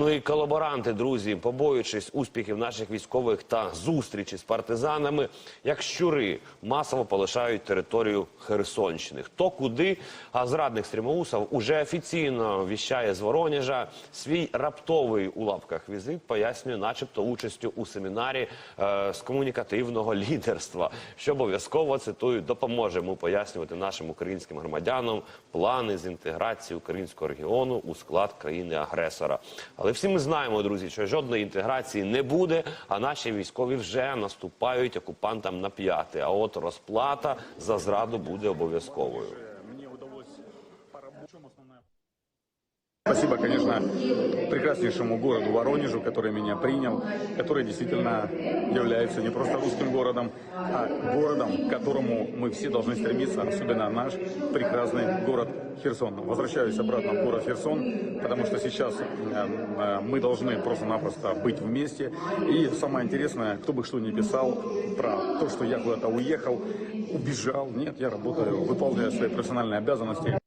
Ну і колаборанти, друзі, побоюючись успіхів наших військових та зустрічі з партизанами, як щури масово полишають територію Херсонщини. Хто куди, а зрадник Стрімоусов уже офіційно віщає з Воронежа свій раптовий у лапках візит, пояснює, начебто, участю у семінарі е, з комунікативного лідерства, що обов'язково цитую, допоможе йому пояснювати нашим українським громадянам плани з інтеграції українського регіону у склад країни-агресора. Але всі ми знаємо, друзі, що жодної інтеграції не буде, а наші військові вже наступають окупантам на п'яти. А от розплата за зраду буде обов'язковою. Спасибо, конечно, прекраснейшему городу Воронежу, который меня принял, который действительно является не просто русским городом, а городом, к которому мы все должны стремиться, особенно наш прекрасный город Херсон. Возвращаюсь обратно в город Херсон, потому что сейчас э, э, мы должны просто-напросто быть вместе. И самое интересное, кто бы что ни писал про то, что я куда-то уехал, убежал. Нет, я работаю, выполняю свои профессиональные обязанности.